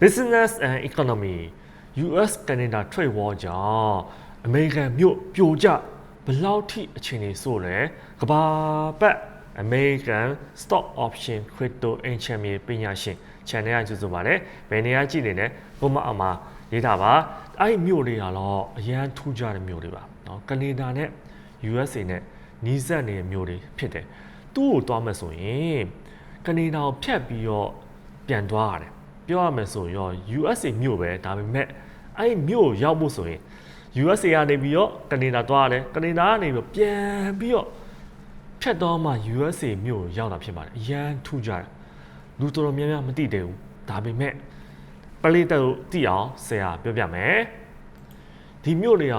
business and economy US Canada trade war ကြောင့်အမေရိကန်မြို့ပြိုကျဘယ်လောက်ထိအခြေအနေဆိုလဲကဘာပတ် American Stock Option Crypto Ancient မြေပညာရှင် channel ကကြိုဆိုပါတယ်ဘယ်နေရာကြည့်နေလဲဘုမအမရေးတာပါအဲ့ဒီမြို့တွေကတော့အရန်ထူးခြားတဲ့မြို့တွေပါเนาะကနေဒါနဲ့ USA နဲ့နီးစပ်နေတဲ့မြို့တွေဖြစ်တယ်သူ့ကိုတွားမယ်ဆိုရင်ကနေဒါကိုဖြတ်ပြီးတော့ပြန်သွားရတယ် ပြောရမယ်ဆိုရင် USA မြို့ပဲဒါပေမဲ့အဲ့ဒီမြို့ကိုရောက်ဖို့ဆိုရင် USA ကနေပြီးတော့ကနေဒါသွားရတယ်ကနေဒါကနေပြီးတော့ပြန်ပြီးတော့ဖြတ်တော့မှ USA မြို့ကိုရောက်တာဖြစ်ပါတယ်အရန်ထူးကြတယ်လူတော်တော်များများမသိသေးဘူးဒါပေမဲ့ပလိတက်ကိုသိအောင်ဆရာပြောပြမယ်ဒီမြို့တွေက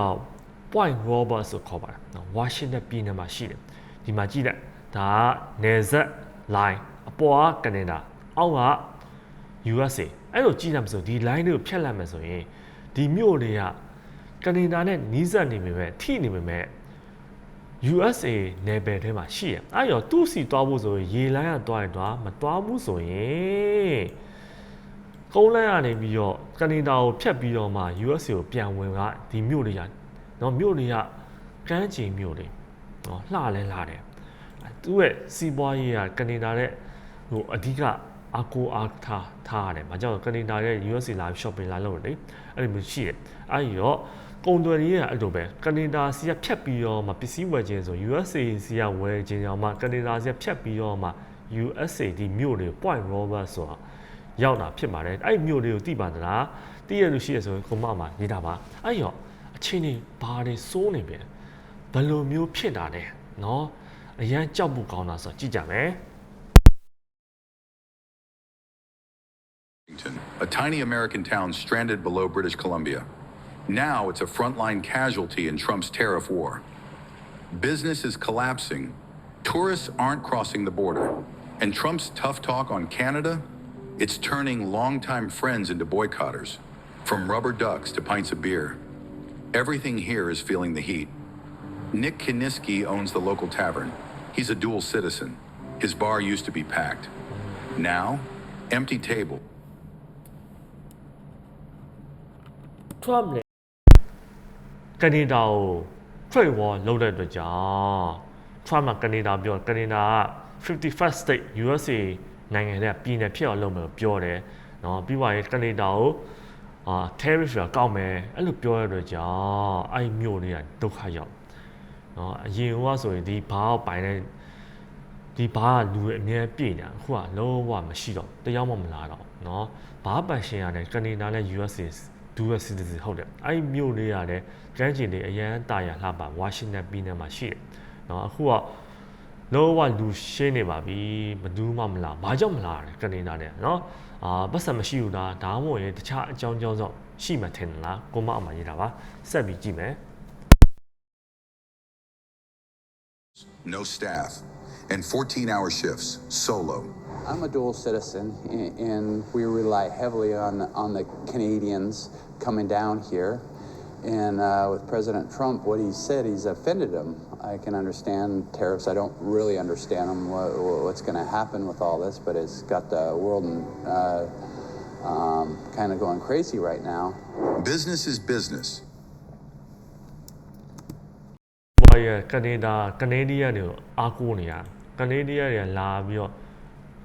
Point Robert ဆိုခေါ်ပါတယ်နော်ဝါရှင်တန်ပြည်နယ်မှာရှိတယ်ဒီမှာကြည့်လိုက်ဒါကနယ်စပ် line အပေါ်ကကနေဒါအောက်က USA အဲ့လိုကြည့်လိုက်မှဆိုဒီ line တွေကိုဖြတ်လိုက်မှဆိုရင်ဒီမြို့တွေကကနေဒါနဲ့နီးစပ်နေပေမဲ့ထိနေပေမဲ့ USA နယ်ပယ်ထဲမှာရှိရအဲ့ရောသူ့စီတွားဖို့ဆိုရင်ရေလိုင်းကတွားရင်တွားမတွားဘူးဆိုရင်ကုန်းလန်းကနေပြီးတော့ကနေဒါကိုဖြတ်ပြီးတော့မှ USA ကိုပြန်ဝင်ကဒီမြို့တွေကနော်မြို့တွေကကမ်းခြေမြို့တွေနော်လှလဲလှတယ်သူ့ရဲ့စီးပွားရေးကကနေဒါနဲ့ဟိုအဓိက အကိုအားထားထားရတယ်။မကြောက်ကနေဒါရဲ့ USA လာ shopping လာလို့လေအဲ့လိုမျိုးရှိတယ်။အဲ့ဒီတော့ကုန်သွယ်ရေးကအဲ့လိုပဲကနေဒါစီကဖြတ်ပြီးတော့မှပစ္စည်းဝယ်ခြင်းဆို USA စီကဝယ်ခြင်းကြောင့်မှကနေဒါစီကဖြတ်ပြီးတော့မှ USA ဒီမြို့တွေ Point Robert ဆိုတာရောက်တာဖြစ်ပါတယ်။အဲ့ဒီမြို့တွေကိုသိပါသလား။သိရလို့ရှိရဆိုရင်ကိုမအမရေးတာပါ။အဲ့ရောအချင်းနေဘာတွေစိုးနေပြန်ဘယ်လိုမျိုးဖြစ်တာလဲနော်အရန်ကြောက်ဖို့ကောင်းတာဆိုတော့ကြည့်ကြမယ်။ Washington, a tiny American town stranded below British Columbia. Now it's a frontline casualty in Trump's tariff war. Business is collapsing. Tourists aren't crossing the border. And Trump's tough talk on Canada, it's turning longtime friends into boycotters. From rubber ducks to pints of beer. Everything here is feeling the heat. Nick Kiniski owns the local tavern. He's a dual citizen. His bar used to be packed. Now, empty table. Trump လေကနေဒါကို trade war လုပ်တဲ့အတွက်ကြောင့် Trump ကကနေဒါပြောကနေဒါက 51st state USA နိုင်ငံတဲ့ပြည်နယ်ဖြစ်အောင်လုပ်မယ်ပြောတယ်เนาะပြီးပါရင်ကနေဒါကိုအာ tariff ကကောက်မယ်အဲ့လိုပြောရတဲ့အတွက်ကြောင့်အဲ့မြို့တွေကဒုက္ခရောက်เนาะအရင်ကဆိုရင်ဒီဘားကိုပိုင်တဲ့ဒီဘားကလူတွေအများပြည့်နေတာအခုကလုံးဝမရှိတော့တရားမှမလာတော့เนาะဘားပန်ရှင်ရတယ်ကနေဒါနဲ့ USA ဒူရစီတီဟုတ်တယ်အဲ့ဒီမြို့လေးရတယ်ကျန်းကျင်တွေအရန်တာယာလှပါဝါရှင်တန်ပြည်နယ်မှာရှိတယ်နော်အခုကလောဝလူရှင်းနေပါပြီဘသူမှမလားဘာကြောင့်မလားကနေဒါနဲ့နော်အာပတ်စံမရှိဘူးလားဒါမှမဟုတ်ရင်တခြားအကြောင်းကြောင်းဆောင်ရှိမှထင်လားကိုမအမှရေးတာပါဆက်ပြီးကြည့်မယ် No staff and 14 hour shifts, solo. I'm a dual citizen, and we rely heavily on, on the Canadians coming down here. And uh, with President Trump, what he said, he's offended them. I can understand tariffs. I don't really understand them, what, what's going to happen with all this, but it's got the world uh, um, kind of going crazy right now. Business is business. ဘာရကနေဒါကနေဒီယာတွေအားကိုးနေရကနေဒီယာတွေလာပြီးတော့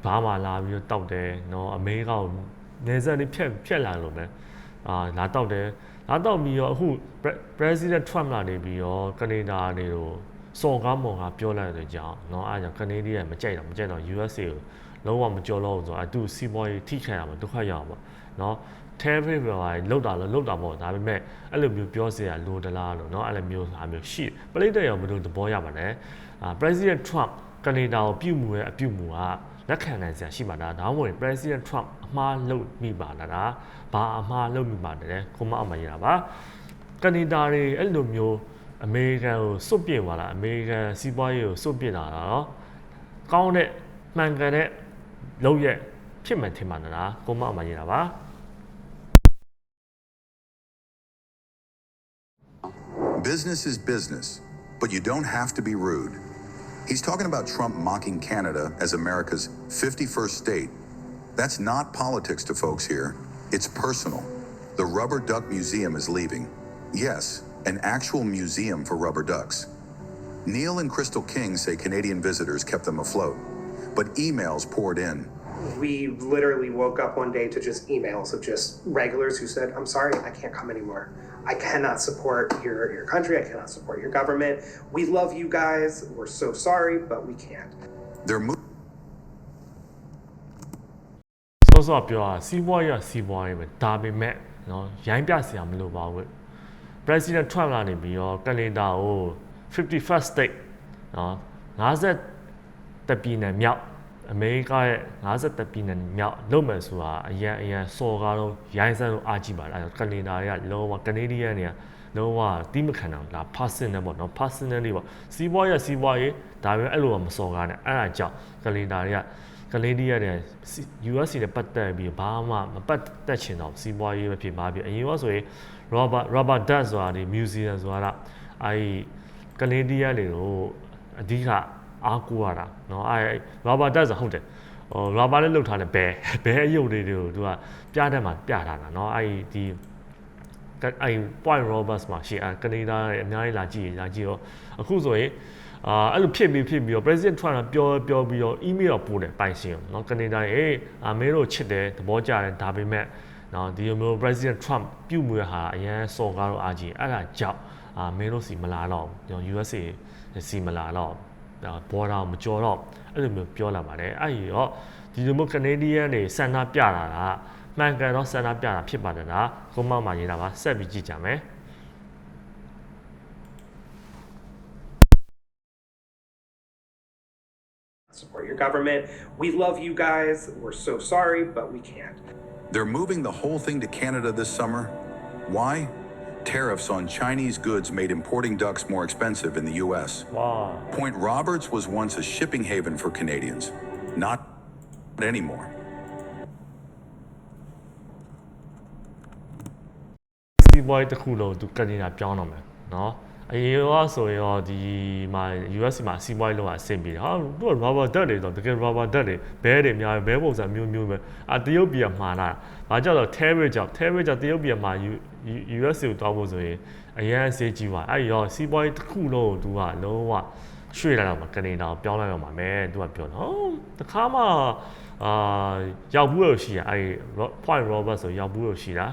ဘာမှလာပြီးတော့တောက်တယ်နော်အမေရိကန်နေဆက်လေးဖြက်ဖြက်လာလို့ပဲအာလာတောက်တယ်လာတောက်ပြီးတော့အခု President Trump လာနေပြီးတော့ကနေဒါတွေကိုစော်ကားမော်ကားပြောလိုက်တဲ့ကြောင့်နော်အားကြောင့်ကနေဒီယာမကြိုက်တော့မကြိုက်တော့ USA ကိုလုံးဝမကြော်လို့ဆိုတော့အတူစီးပွားရေးထိခိုက်ရမှာဒုက္ခရောက် မှာနော် tariff ပဲလောက်တာလို့လောက်တာပေါ့ဒါပေမဲ့အဲ့လိုမျိုးပြောစရာလိုတလားလို့เนาะအဲ့လိုမျိုးဟာမျိုးရှိပလိတဲ့ရောဘယ်လိုသဘောရမှာလဲအာ President Trump ကနေဒါကိုပြုမှုရဲ့အပြုမှုကလက်ခံနိုင်စရာရှိမှာဒါဒါမှမဟုတ် President Trump အမှားလုပ်မိပါလားဒါဘာအမှားလုပ်မိပါလဲကိုမအမရတာပါကနေဒါတွေအဲ့လိုမျိုးအမေရိကန်ကိုစွတ်ပြစ်သွားတာအမေရိကန်စီးပွားရေးကိုစွတ်ပြစ်တာတော့ကောင်းတဲ့မှန်ကန်တဲ့လုပ်ရက်ဖြစ်မှန်ထင်ပါလားကိုမအမရတာပါ Business is business, but you don't have to be rude. He's talking about Trump mocking Canada as America's 51st state. That's not politics to folks here. It's personal. The Rubber Duck Museum is leaving. Yes, an actual museum for rubber ducks. Neil and Crystal King say Canadian visitors kept them afloat, but emails poured in. we literally woke up one day to just emails of just regulars who said, I'm sorry, I can't come anymore. I cannot support your, your country. I cannot support your government. We love you guys. We're so sorry, but we can't. They're moving. စောစောပြောတာစီးပွားရေးကစီးပွားရေးပဲဒါပေမဲ့နော်ရိုင်းပြစရာမလိုပါဘူး President Trump လာနေပြီးတော့ကနေဒါကို 51st state နော်50တပြည်နယ်မြောက် အမေရိကရဲ့50တပြည်နယ်မြောက်လုပ်မယ်ဆိုတာအရန်အရန်စော်ကားတော့ရိုင်းစမ်းလို့အားကြီးပါလားကနေဒါတွေကလုံးဝကနေဒီယန်တွေကလုံးဝတီးမခံတော့ဒါ personal ပေါ့နော် personally ပေါ့စီးပွားရေးစီးပွားရေးဒါပေမဲ့အဲ့လိုမစော်ကားနဲ့အဲ့ဒါကြောင့်ကနေဒါတွေကကနေဒီးယားတဲ့ US နဲ့ပတ်သက်ပြီးဘာမှမပတ်သက်ချင်တော့စီးပွားရေးပဲဖြစ်ပါပြီအရင်ကဆိုရင် Robert Robert Duck ဆိုတာဒီ museum ဆိုတာအဲဒီကနေဒီးယားတွေကိုအဓိက အားကိုးရတာเนาะအဲ Robert Duck ဆိုဟုတ်တယ်ဟို Robert နဲ့လှုပ်ထားတဲ့ဘဲဘဲအယုတ်တွေတွေကိုသူကပြတဲ့မှာပြထားတာเนาะအဲဒီဒီအဲ point roberts မှာရှိအဲကနေဒါရဲ့အများကြီးလာကြည့်လာကြည့်ရောအခုဆိုရင်အာအဲ့လိုဖြစ်ပြီးဖြစ်ပြီးတော့ president Trump ကပြောပြောပြီးတော့ email တော့ပို့တယ်ပိုင်ရှင်เนาะကနေဒါရဲ့အမေတို့ချစ်တယ်သဘောကျတယ်ဒါပေမဲ့เนาะဒီလိုမျိုး president Trump ပြုတ်မွေးဟာအရန်စော်ကားတော့အားကြီးအဲ့ဒါကြောင့်အာမင်းတို့စီမလာတော့ဘူး USA စီမလာတော့ဒါ ဘော်ဒါမကြော်တော့အဲ့လိုမျိုးပြောလာပါတယ်အဲ့ဒီတော့ဒီလိုမျိုး Canadian တွေဆန္ဒပြလာတာမှန်ကန်တော့ဆန္ဒပြတာဖြစ်ပါတယ်လားကိုမောက်မှာရေးတာပါဆက်ပြီးကြည့်ကြမယ် Support your government. We love you guys. We're so sorry, but we can't. They're moving the whole thing to Canada this summer. Why? Tariffs on Chinese goods made importing ducks more expensive in the U.S. ဝါ Point Roberts was once a shipping haven for Canadians. Not anymore. စီးပွားရေးတစ်ခုလုံးသူကနေဒါပြောင်းတော့မယ်เนาะအရင်ကဆိုရင်တော့ဒီမှာ US မှာစီးပွားရေးလုံးဝအဆင်ပြေတယ်ဟာသူက rubber duck တွေဆိုတကယ် rubber duck တွေဘဲတွေအများဘဲပုံစံမျိုးမျိုးပဲအာတရုတ်ပြည်မှာလာဘာကြောင့်လဲ tariff ကြောင့် tariff ကြောင့်တရုတ်ပြည်မှာ US ကိုတောင်းဖို့ဆိုရင်အရန်အစေးကြီးပါအဲ့ဒီတော့စီးပွားရေးတစ်ခုလုံးကိုသူကလုံးဝရွှေ့လိုက်တော့မှာကနေဒါကိုပြောင်းလိုက်တော့မှာမယ်သူကပြောတော့တခါမှအာရောက်ဘူးလို့ရှိရအဲ့ဒီ point robert ဆိုရောက်ဘူးလို့ရှိတာ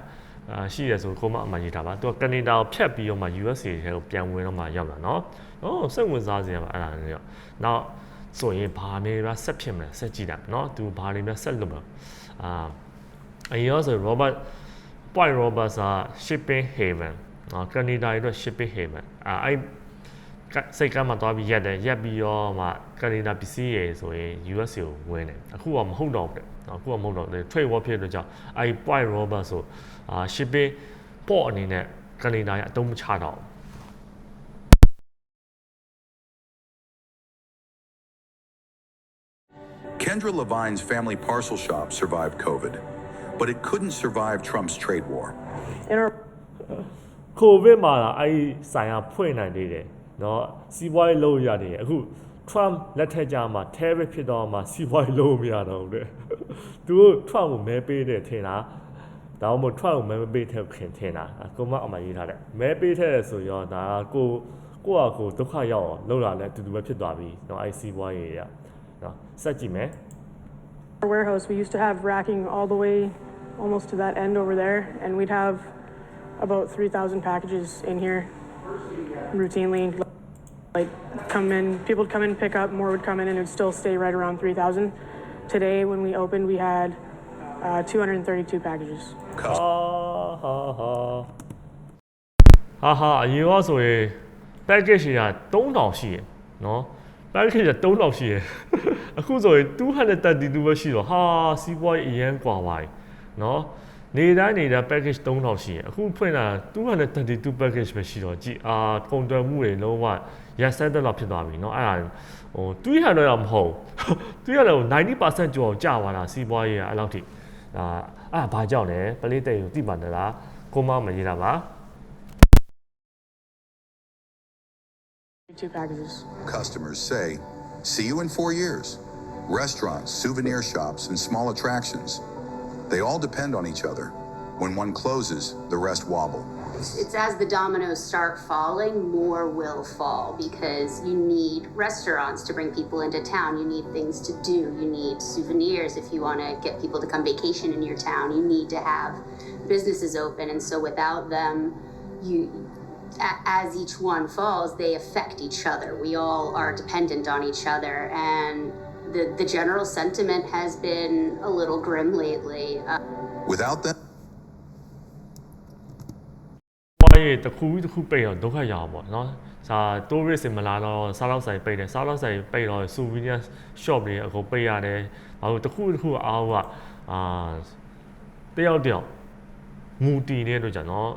အာရှိရဆိုကိုမအမှန်ကြီးတာပါသူကကနေဒါကိုဖြတ်ပြီးတော့မှ USA ထဲကိုပြန်ဝင်တော့မှရောက်လာနော်ဟောစိတ်ဝင်စားစရာပါအဲ့ဒါလည်းရောနောက်ဆိုရင်ဘာနေပါဆက်ဖြစ်မလဲဆက်ကြည့်တာနော်သူဘာတွေများဆက်လုပ်မလဲအာအရင်ဆို Robert Point Robert က shipping haven နော်ကနေဒါရဲ့အတွက် shipping haven အာအဲ့ကစိတ်ကမ်းမှာသွားပြီးရက်တယ်ရက်ပြီးတော့မှကနေဒါပစ္စည်းရယ်ဆိုရင် US ကိုဝင်တယ်အခုကမဟုတ်တော့ဘူးတဲ့နော်အခုကမဟုတ်တော့ဘူး trade war ဖြစ်တဲ့ကြောင့်အဲ့ Point Robert ဆိုအာ shipping port အနေနဲ့ကနေဒါရဲ့အတုံးမချတော့ဘူး Kendra Levine's family parcel shop survived COVID, but it couldn't survive Trump's trade war. In our ကိုဗစ်မှာအဲ့ဆိုင်ကဖွင့်နိုင်သေးတယ်เนาะစီးပွားရေးလုပ်ရတယ်အခု Trump လက်ထက်ကြမှာ tariff ဖြစ်တော့မှစီးပွားရေးလုပ်မရတော့ဘူးတဲ့သူတို့ Trump ကိုမဲပေးတယ်ထင်တာဒါမှမဟုတ် Trump ကိုမဲမပေးတဲ့ခင်ထင်တာကိုမအမှရေးထားတယ်မဲပေးတဲ့ဆိုရောဒါကကိုကိုကကိုဒုက္ခရောက်အောင်လုပ်လာလဲအတူတူပဲဖြစ်သွားပြီเนาะအဲ့စီးပွားရေးရเนาะစက်ကြည့်မယ် warehouse, we used to have racking all the way almost to that end over there, and we'd have about 3,000 packages in here routinely. Like, come in, people would come in, pick up, more would come in, and it would still stay right around 3,000. Today, when we opened, we had uh, 232 packages. ဟာဟာဟာဟာဟာအရင်ကဆိုရင် package တွေက3000ရှိရယ်နော် package က3000ရှိရယ်အခုဆိုရင်232ပဲရှိတော့ဟာစီးပွားရေးအရန်กว่าပါပြီ နော်နေတိုင်းနေတိုင်း package 3000ရှိရယ်အခုဖွင့်လာ232 package ပဲရှိတော့ကြည်အာကုန်သွယ်မှုတွေလုံးဝရက်စက်တဲ့လောက်ဖြစ်သွားပြီเนาะအဲ့ဒါဟိုတွေးရတော့မဟုတ်တွေးရတယ်90%ကျော်ကြာသွားတာစီးပွားရေးကအဲ့လောက်ထိအာအဲ့ဒါဘာကြောင့်လဲပလေးတဲ့ကိုသိပါတယ်လားကိုမမရေးတာပါ Two packages. Customers say, see you in four years. Restaurants, souvenir shops, and small attractions. They all depend on each other. When one closes, the rest wobble. It's as the dominoes start falling, more will fall because you need restaurants to bring people into town. You need things to do. You need souvenirs if you want to get people to come vacation in your town. You need to have businesses open. And so without them, you as each one falls, they affect each other. We all are dependent on each other. And the, the general sentiment has been a little grim lately. Uh, Without them, ဘာရေးတစ်ခုပြီးတစ်ခုပိတ်တော့ဒုက္ခရအောင်ပေါ့နော်။စာ tourist မလာတော့စားလောက်ဆိုင်ပိတ်တယ်စားလောက်ဆိုင်ပိတ်တော့ souvenir shop တွေအကုန်ပိတ်ရတယ်။ဘာလို့တစ်ခုတစ်ခုအားကအာတယောက်တယောက်မူတည်နေတဲ့အတွက်ကြောင့်နော်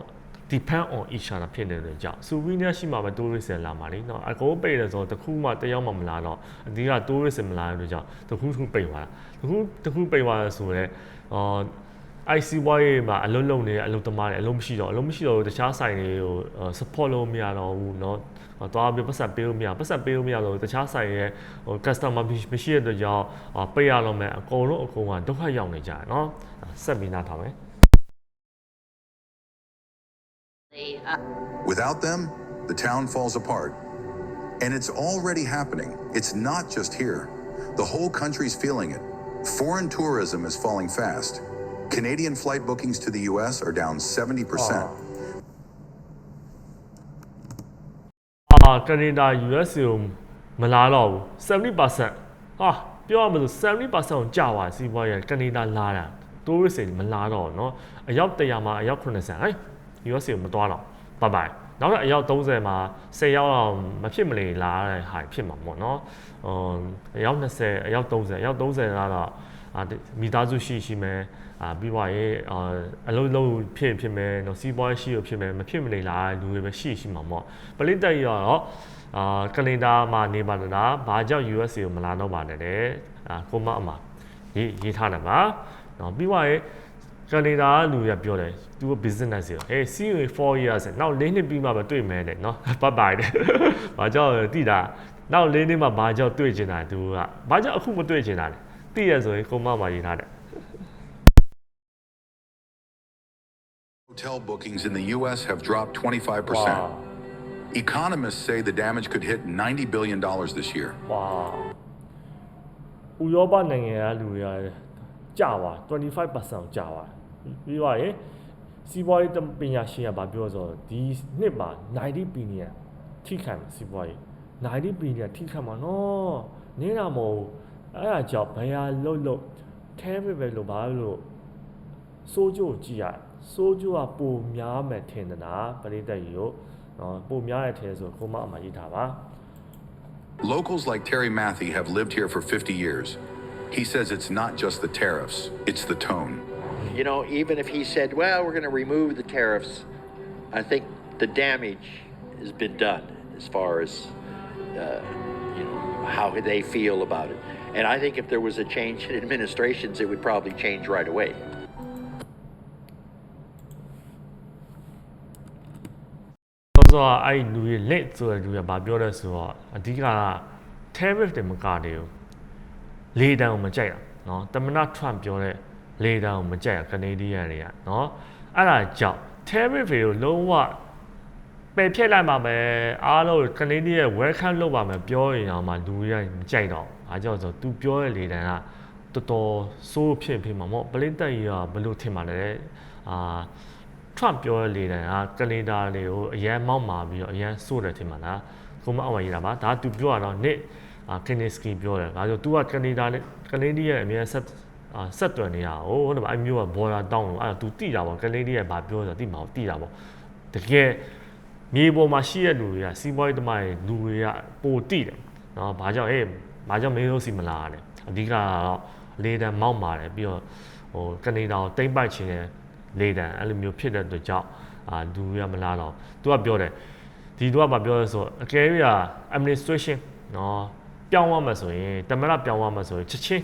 depend on each other ဖြစ်နေတဲ့အတွက်ကြောင့် souvenir ရှိမှပဲ tourist လာမှာလीနော်အကုန်ပိတ်တယ်ဆိုတော့တစ်ခုမှတယောက်မှမလာတော့အဓိက tourist မလာတဲ့အတွက်ကြောင့်တစ်ခုတစ်ခုပိတ်သွားတာတစ်ခုတစ်ခုပိတ်သွားရဆိုတော့အော် IC ဝိုင်းမှာအလုံးလုံးနေတဲ့အလုံးသမားတွေအလုံးမရှိတော့အလုံးမရှိတော့တခြားဆိုင်တွေကို support လုပ်မရတော့ဘူးเนาะသွားပြီးပတ်စံပေးလို့မရပတ်စံပေးလို့မရတော့တခြားဆိုင်ရဲ့ဟို customer မရှိတဲ့အတွက်ကြောင့်ပိတ်ရတော့မယ်အကုန်လုံးအကုန်ကဒုက္ခရောက်နေကြတယ်เนาะဆက်ပြီးနားထောင်မယ် without them, the town falls apart. And it's already happening. It's not just here. The whole country's feeling it. Foreign tourism is falling fast. Canadian flight bookings to the US are down 70%. အာကနေဒါ US ကိုမလာတော့ဘူး70%ဟာပြောရမလို့70%ကိုကြာသွားစီးပွားရေးကနေဒါလာတာ tourist တွေမလာတော့เนาะအယောက်100မှာအယောက်80ဟဲ့ USA ကိုမသွားတော့ပါပါနောက်တော့အယောက်30မှာ10ယောက်လောက်မဖြစ်မနေလာတဲ့ဟာဖြစ်မှာပေါ့နော်ဟိုအယောက်20အယောက်30အယောက်30ကတော့မိသားစုရှိရှိမယ်အာပြီးပါရဲ့အလုံးလုံးဖြစ်ဖြစ်မယ်နော်စီးပွားရှိရဖြစ်မယ်မဖြစ်မနေလာလူတွေပဲရှိရှိမှာပေါ့ပလိတက်ရောတော့အာကနေဒါမှာနေပါလားဘာကြောင့် USA ကိုမလာတော့ပါနဲ့လေအာကိုမအမရေးရေးထားတယ်ပါနော်ပြီးပါရဲ့ ကနေဒါကလူရပြောတယ်သူက business ရောဟေး see you in 4 years နောက်၄နှစ်ပြီးမှပဲတွေ့မယ်တဲ့နော်ဘတ်ဘိုင်တဲ့ဘာကြောင့်တိတာနောက်၄နှစ်မှဘာကြောင့်တွေ့ချင်တာသူကဘာကြောင့်အခုမတွေ့ချင်တာလဲတိရဆိုရင်ကိုမမရေးထားတယ် Hotel bookings in the US have dropped 25%. Wow. Economists say the damage could hit $90 billion this year. ဝါဥရောပနိုင်ငံကလူတွေကကြာပါ25%ကြာပါ ပြီးတော့ရေစီးပွားရေးပညာရှင်ကဗာပြောဆိုဒီနှစ်မှာ90 billion ထိခံစီးပွားရေး90 billion ထိခံမှာနော်နေတာမဟုတ်အဲ့ဒါကြောင့်ဘယ်ဟာလုတ်လုတ်ထဲပဲပဲလို့ဘာလို့စိုးကြိုကြည့်ရစိုးကြိုကပုံများမယ်ထင်တယ်လားပရိသတ်ကြီးကိုနော်ပုံများတဲ့ထဲဆိုကိုမအမှရေးထားပါ Locals like Terry Matthey have lived here for 50 years. He says it's not just the tariffs, it's the tone. you know, even if he said, well, we're going to remove the tariffs, I think the damage has been done as far as, uh, you know, how they feel about it. And I think if there was a change in administrations, it would probably change right away. ။ဆိုတော့အဲ့လူရဲ့ tariff တွေမကတယ်ဘူး။လေတံကိုမကြိုက်တာနော်။တမနာ Trump လေတောင်မကြိုက်ကနေဒီးယားတွေကနော်အဲ့ဒါကြောင့် tariff တွေကိုလုံးဝပယ်ဖြတ်လိုက်ပါမယ်အားလုံးကနေဒီးယား welcome လုပ်ပါမယ်ပြောရင်အောင်မှလူတွေကမကြိုက်တော့အားကြောင့်ဆိုသူပြောတဲ့လေတန်းကတော်တော်စိုးဖြစ်ဖြစ်မှာမဟုတ်ပလင်တက်ကြီးကဘယ်လိုထင်ပါလဲအာထရန့်ပြောတဲ့လေတန်းကကနေဒါတွေကိုအရန်မောက်မာပြီးတော့အရန်စိုးတယ်ထင်ပါလားကိုမအောင်ရတာပါဒါသူပြောတာတော့နစ်အာကနစ်စကီပြောတယ်ဒါဆို तू ကကနေဒါနဲ့ကနေဒီးယားအများဆက် အာဆက်တွယ်နေတာဟိုဟိုတော့အဲ့မျိုးက border တောင်းလို့အဲ့ဒါ तू တိတာပေါ့ကနေဒီရဲ့ဘာပြောဆိုတိမှာတိတာပေါ့တကယ်မြေပေါ်မှာရှိတဲ့လူတွေကစီးပွားရေးသမားတွေလူတွေကပိုတိတယ်နော်ဘာကြောင့်အေးဘာကြောင့်မင်းတို့စီမလာရတယ်အဓိကကတော့လေတံမောက်မာတယ်ပြီးတော့ဟိုကနေဒါကိုတိမ့်ပိုက်ခြင်းတယ်လေတံအဲ့လိုမျိုးဖြစ်တဲ့အတွက်ကြောင့်အာလူရမလားတော့သူကပြောတယ်ဒီသူကမပြောလဲဆိုအကယ်၍က administration နော်ပြောင်းသွားမှဆိုရင်တမရပြောင်းသွားမှဆိုရင်ချက်ချင်း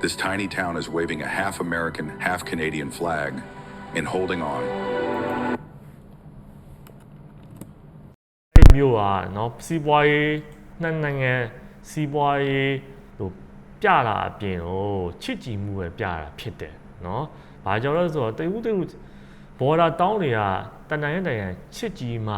this tiny town is waving a half American, half Canadian flag and holding on. ဒီမျိုးอ่ะเนาะစီးပွားရေးနှစ်နိုင်ငံစီးပွားရေးဟိုပြတာအပြင်ဟိုချစ်ကြည်မှုပဲပြတာဖြစ်တယ်เนาะဘာကြောင့်လဲဆိုတော့တေဦးတေဦးဘော်ဒါတောင်းတွေကတန်တန်ရဲ့တန်ရန်ချစ်ကြည်မှ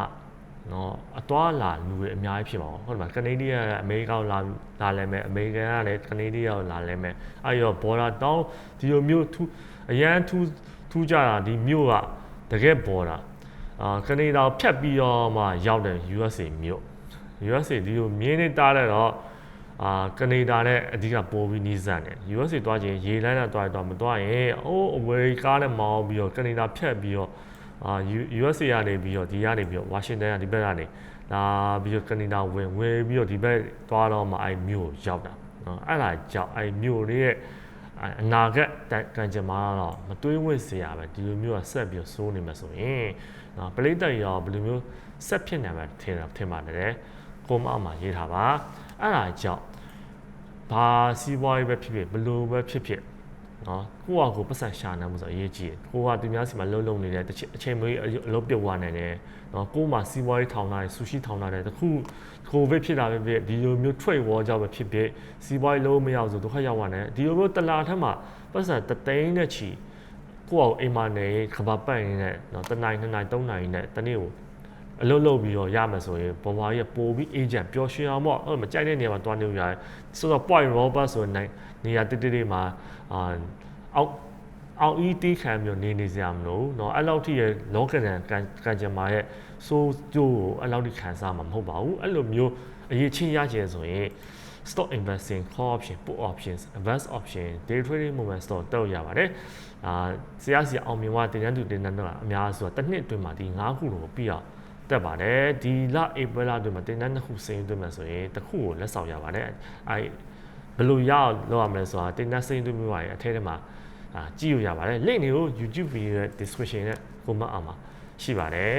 နော်အသွားလာလူတွေအများကြီးဖြစ်ပါဘူးဟုတ်တယ်မလားကနေဒီးယားကအမေရိကန်ကိုလာလာလဲမယ်အမေရိကန်ကလည်းကနေဒီးယားကိုလာလဲမယ်အဲ့ရော border တောင်းဒီလိုမျိုးထူအရန်ထူထူကြတာဒီမြို့ကတကယ် border အာကနေဒါဖြတ်ပြီးတော့မှရောက်တယ် USA မြို့ USA ဒီလိုမြင်းနေတားတဲ့တော့အာကနေဒါနဲ့အဓိကပိုပြီးနီးစပ်တယ် USA သွားချင်းရေလမ်းနဲ့သွားရတော့မသွားရင်အိုးအဝေးကားနဲ့မောင်းပြီးတော့ကနေဒါဖြတ်ပြီးတော့ အာ USA ကနေပြီးတော့ဒီကနေပြီးတော့ Washington ကဒီဘက်ကနေလာပြီးတော့ Canada ဝင်ဝင်ပြီးတော့ဒီဘက်သွားတော့မှအဲ့မြို့ရောက်တာနော်အဲ့ဒါကြောင့်အဲ့မြို့လေးရဲ့အနာဂတ်ကံကြမ္မာတော့မတွေးဝင့်စရာပဲဒီလိုမျိုးကဆက်ပြီးဆိုးနေမှာဆိုရင်နော်ပလိတ်တန်ရောဘယ်လိုမျိုးဆက်ဖြစ်နေမှာထင်တာထင်ပါတယ်ကိုမအောင်မှာရေးထားပါအဲ့ဒါကြောင့်ဘာစီးပွားရေးပဲဖြစ်ဖြစ်ဘလို့ပဲဖြစ်ဖြစ် နော်ကိုယ့်အကိုပတ်စံရှာနေမှုဆိုအရေးကြီးတယ်ကိုကသူများစီမှာလှုပ်လှုပ်နေတဲ့တစ်ချက်အချိန်မွေးအလုပ်ပြုတ်သွားနိုင်တယ်နော်ကိုယ်မှာစီးပွားရေးထောင်လာတယ်ဆူရှိထောင်လာတယ်တခုကိုဗစ်ဖြစ်တာပဲဖြစ်ဒီလိုမျိုး trade war ကြောင့်ပဲဖြစ်ဖြစ်စီးပွားရေးလုံးမရအောင်ဆိုဒုက္ခရောက်သွားတယ်ဒီလိုမျိုးတလာထက်မှာပတ်စံတသိန်းနဲ့ချီကိုယ့်အောင်အိမ်မှာနေခဘာပတ်ရင်းနဲ့နော်တနိုင်နှစ်နိုင်သုံးနိုင်နဲ့တနေ့ကို အလုပ်လုပ်ပြီးတော့ရမယ်ဆိုရင်ဘဝကြီးကပိုပြီး agent ပျော်ရွှင်အောင်ပေါ့အဲ့မကြိုက်တဲ့နေရာမှာတွားနေရတယ်ဆိုတော့ point robot ဆိုတဲ့နေရာတိတိလေးမှာအာအောက်အောက်အီးတီးခံမျိုးနေနေစရာမလိုเนาะအဲ့လောက်ထိရဲ့လောကဒန်ကန်ကန်ဂျမာရဲ့စိုးကျိုးကိုအဲ့လောက်ထိခံစားမှာမဟုတ်ပါဘူးအဲ့လိုမျိုးအရေးချင်းရချင်ဆိုရင် stock investing call option put options advance option day trading moment store တောက်ရပါတယ်အာဆရာစီအောင်မြင်ဝတင်တန်းသူတင်တန်းတော့အများဆိုတော့တစ်နှစ်အတွင်းမှာဒီ၅ခုကိုပြီးအောင် တက်ပါတယ်ဒီလဧပြီလအတွင်းမှာတင်တန်းနှစ်ခုစိန်သွင်းမယ်ဆိုရင်တစ်ခုကိုလက်ဆောင်ရပါတယ်အဲဘယ်လိုရအောင်လုပ်ရမလဲဆိုတာတင်တန်းစိန်သွင်းပြီးပါရင်အထဲထဲမှာအာကြည့်ရရပါတယ် link တွေကို YouTube video ရဲ့ description နဲ့ comment အောက်မှာရှိပါတယ်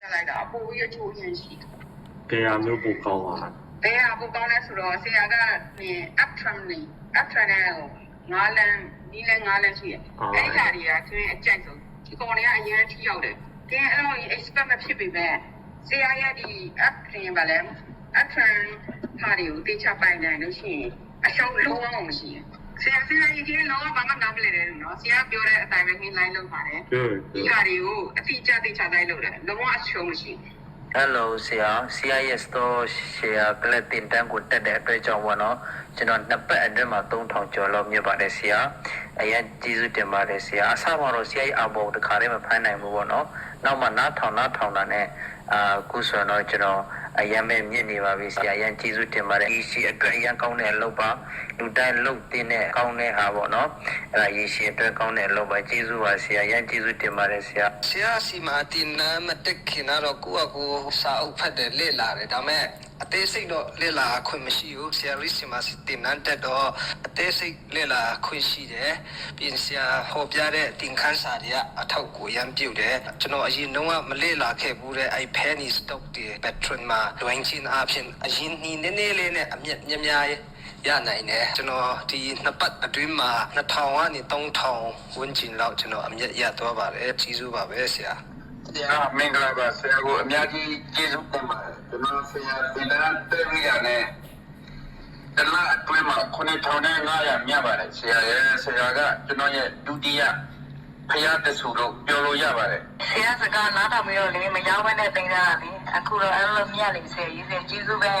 တက်လိုက်တာအပူကြီးအချိုးရင်ရှိတယ်ကြရမျိုးပိုကောင်းပါ။ဘယ်ဟာပူကောင်းလဲဆိုတော့ဆရာကနင် up tram နေ up tram နဲ့ငါးလမ်း နီးလမ်းငါးလမ်းရှိတယ်။အဲ့ဒီဟာတွေကသူရဲ့အကြိုက်ဆုံးဒီကောင်တွေကအရင်ထိရောက်တယ်။ကဲအဲ့လို expect မဖြစ်ပေမဲ့ဆရာရဲ့ဒီ up tram ပါလဲ up tram ဟာတွေကိုတေချပိုင်နိုင်လို့ရှိရင်အရှုံးလုံးဝမရှိဘူး။ဆရာဆရာကြီးကလုံးဝဘာမှနားမလည်တယ်နော်ဆရာပြောတဲ့အတိုင်းပဲခင်းလိုက်လုပ်ပါတယ်ဟုတ်ဒီဟာတွေကိုအတိအကျသိချတိုင်းလုပ်တယ်လုံးဝအရှုံးမရှိဘူး Hello ဆရာ CIS store share ကလတင်တန်းကိုတက်တဲ့အတွက်ကြောင့်ပေါ့နော်ကျွန်တော်နှစ်ပတ်အတွင်းမှာ3000ကျော်လောက်မြတ်ပါတယ်ဆရာ အရင်ကျေးဇူးတင်ပါတယ်ဆရာအစမှာတော့ CI အဘောတခါတည်းမဖိုင်းနိုင်ဘူးပေါ့နော်နောက်မှနားထောင်နားထောင်တာနဲ့အာခုဆိုတော့ကျွန်တော်အရင်ပဲမြင့်နေပါပြီဆရာအရင်ကျေးဇူးတင်ပါတယ်ဒီရှိအတွက်အရင်ကောင်းတဲ့အလုပ်ပါလူတိုင်းလုပ်တင်တဲ့ကောင်းတဲ့ဟာပေါ့နော်အဲ့ဒါရေရှည်အတွက်ကောင်းတဲ့အလုပ်ပါကျေးဇူးပါဆရာအရင်ကျေးဇူးတင်ပါတယ်ဆရာဆရာစီမာတင်နာမတက်ခင်တော့ကိုယ့်အကိုစာအုပ်ဖတ်တယ်လေ့လာတယ်ဒါပေမဲ့ အသေးစိတ်တော့လေ့လာခွင့်မရှိဘူးဆရာရီစီမာစီတင်နန်းတက်တော့အသေးစိတ်လေ့လာခွင့်ရှိတယ်ပြင်ဆရာဟောပြတဲ့တင်ခန်းစာတွေကအထောက်ကိုရမ်းပြုတ်တယ်ကျွန်တော်အရင်တော့မလေ့လာခဲ့ဘူးတဲ့အဲ့ penny stock တွေ patron မှာလွင်ချင်းအဖြစ်အရင်နီးနေနေလေးနဲ့အမြက်များများရနိုင်တယ်ကျွန်တော်ဒီနှစ်ပတ်အတွင်းမှာ2000ကနေ3000ဝန်းကျင်လောက်ကျွန်တော်အမြက်ရသွားပါတယ်ကြီးစုပါပဲဆရာ ဆရာမင်္ဂလာပါဆရာကိုအများကြီးကျေးဇူးတင်ပါတယ်ကျွန်တော်ဆရာဒီလန်တက်ရရနဲ့တလားအတွင်းမှာ9500မြတ်ပါတယ်ဆရာရဲ့ဆရာကကျွန်တော်ရဲ့ဒုတိယဖယားတဆူလို့ပြောလို့ရပါတယ်ဆရာစကားနားထောင်ပြီးတော့လေမရောက်ဘဲနဲ့တင်ကြတာလေအခုတော့အဲ့လိုမြတ်လေဆရာကြီးဆရာကျေးဇူးပဲ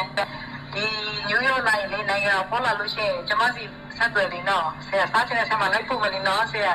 ဒီညိုးရိုးလိုက်လေနိုင်ငံပေါ်လာလို့ရှိရင်ကျမစီဆက်သွယ်နေတော့ဆရာစားချင်တဲ့ဆက်မှာလိုက်ဖို့မနေတော့ဆရာ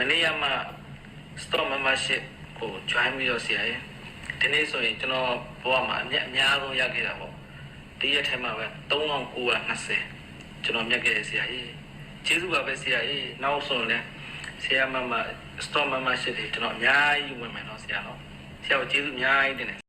မနေ့ကမှ store membership ကို join ပြီးတော့ဆရာရဲ့ဒီနေ့ဆိုရင်ကျွန်တော်ဘဝမှာအမြတ်အများဆုံးရခဲ့တာပေါ့ဒီရက်ထဲမှာပဲ3920ကျွန်တော်မြတ်ခဲ့တဲ့ဆရာကြီးကျေးဇူးပါပဲဆရာကြီးနောက်ဆိုရင်လည်းဆရာမမ store membership တွေကျွန်တော်အများကြီးဝင်မယ်တော့ဆရာနော်ဆရာကိုကျေးဇူးအများကြီးတင်တယ်